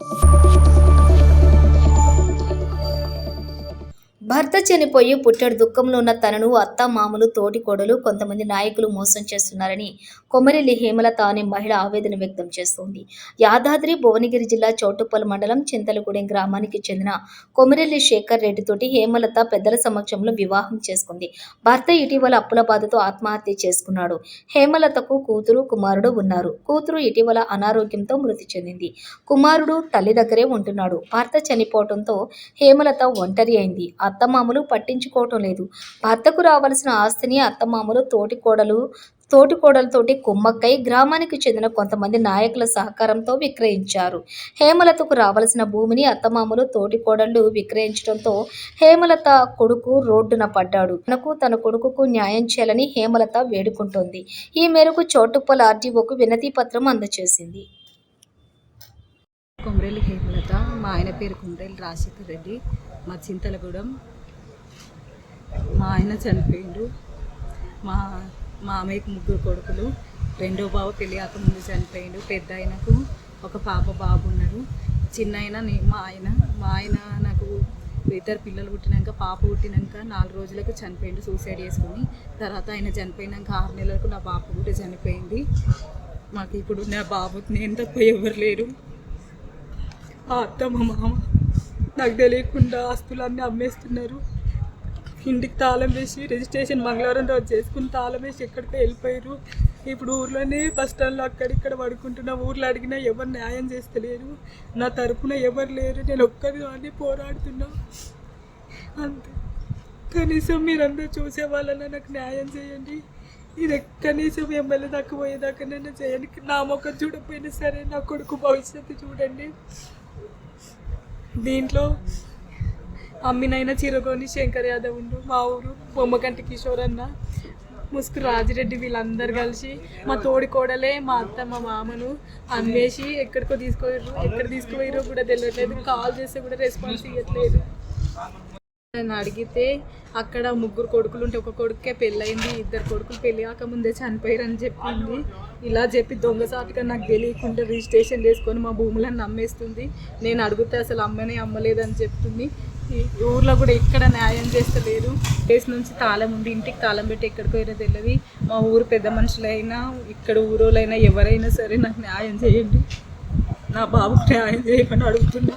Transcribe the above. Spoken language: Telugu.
you భర్త చనిపోయి పుట్టెడు. దుఃఖంలో ఉన్న తనను అత్త మామలు తోటి కోడలు కొంతమంది నాయకులు మోసం చేస్తున్నారని కొమరెల్లి హేమలత అనే మహిళ ఆవేదన వ్యక్తం చేస్తోంది. యాదాద్రి భువనగిరి జిల్లా చౌటుప్పల్ మండలం చింతలగూడెం గ్రామానికి చెందిన కొమరెల్లి శేఖర్ రెడ్డితోటి హేమలత పెద్దల సమక్షంలో వివాహం చేసుకుంది. భర్త ఇటీవల అప్పుల బాధతో ఆత్మహత్య చేసుకున్నాడు. హేమలతకు కూతురు కుమారుడు ఉన్నారు. కూతురు ఇటీవల అనారోగ్యంతో మృతి చెందింది. కుమారుడు తల్లి దగ్గరే ఉంటున్నాడు. భర్త చనిపోవడంతో హేమలత ఒంటరి అయింది. అత్తమామలు పట్టించుకోవటం లేదు. భర్తకు రావాల్సిన ఆస్తిని అత్తమామలు తోటికోడలు తోటికోడలతోటి కుమ్మక్కై గ్రామానికి చెందిన కొంతమంది నాయకుల సహకారంతో విక్రయించారు. హేమలతకు రావాల్సిన భూమిని అత్తమామలు తోటికోడళ్ళు విక్రయించడంతో హేమలత కొడుకు రోడ్డున పడ్డాడు. తనకు తన కొడుకుకు న్యాయం చేయాలని హేమలత వేడుకుంటోంది. ఈ మేరకు చోటుప్పల్ ఆర్డీఓకు వినతి పత్రం అందజేసింది కొమరేలి హేమలత మా ఆయన పేరు కొమరేలి రాజశేఖర్ రెడ్డి మా చింతలగూడెం. మా ఆయన చనిపోయిండు. మా మా అమ్మయ్యకు ముగ్గురు కొడుకులు. రెండో బావ పెళ్ళి ముందు చనిపోయిండు. పెద్ద ఆయనకు ఒక పాప బాబు ఉన్నారు చిన్న ఆయన మా ఆయన మా ఆయన నాకు ఇద్దరు పిల్లలు పుట్టినాక పాప పుట్టినాక నాలుగు రోజులకు చనిపోయిండు సూసైడ్ చేసుకుని. తర్వాత ఆయన చనిపోయినాక ఆరు నెలలకు నా పాప కూడా చనిపోయింది. మాకు ఇప్పుడు నా బాబు నేను తప్ప ఎవరు లేరు. ఆ అత్త మా మామ. నాకు తెలియకుండా ఆస్తులన్నీ అమ్మేస్తున్నారు. ఇంటికి తాళం వేసి రిజిస్ట్రేషన్ మంగళవారం రోజు చేసుకుని తాళం వేసి ఎక్కడికో వెళ్ళిపోయారు. ఇప్పుడు ఊర్లోనే బస్ స్టాండ్లో అక్కడిక్కడ పడుకుంటున్నా ఊర్లో అడిగినా ఎవరు న్యాయం చేస్తలేరు. నా తరపున ఎవరు లేరు. నేను ఒక్కరి అని పోరాడుతున్నా. అంతే. కనీసం మీరందరూ చూసే వాళ్ళని నాకు న్యాయం చేయండి. ఇది కనీసం ఎమ్మెల్యే దాకా పోయేదాకా నన్ను చేయండి నా మొక్క చూడకపోయినా సరే నా కొడుకు భవిష్యత్తు చూడండి. దీంట్లో అమ్మినైన చిరగోని శంకర్ యాదవ్ ఉండు మా ఊరు బొమ్మకంటి కిషోర్ అన్న ముసుగు రాజిరెడ్డి వీళ్ళందరూ కలిసి మా తోడి కోడలే మా అత్త మా మామను అమ్మేసి ఎక్కడికో తీసుకుపోయారు ఎక్కడ తీసుకుపోయారో కూడా తెలియట్లేదు. కాల్ చేస్తే కూడా రెస్పాన్స్ ఇవ్వట్లేదు నన్ను అడిగితే అక్కడ ముగ్గురు కొడుకులు ఉంటే ఒక కొడుకే పెళ్ళయింది ఇద్దరు కొడుకులు పెళ్ళి కాకముందే చనిపోయారని చెప్పింది. ఇలా చెప్పి దొంగసాటుగా నాకు తెలియకుండా రిజిస్ట్రేషన్ చేసుకొని మా భూములను నమ్మేస్తుంది. నేను అడిగితే అసలు అమ్మనే అమ్మలేదని చెప్తుంది. ఊర్లో కూడా ఎక్కడ న్యాయం చేస్తలేదు కేసు నుంచి తాళం ఉంది ఇంటికి తాళం పెట్టి ఎక్కడికి పోయినా తెలియదు మా ఊరు పెద్ద మనుషులైనా ఇక్కడ ఊరోళ్ళైనా ఎవరైనా సరే నాకు న్యాయం చేయండి. నా బాబుకి న్యాయం చేయమని అడుగుతున్నా.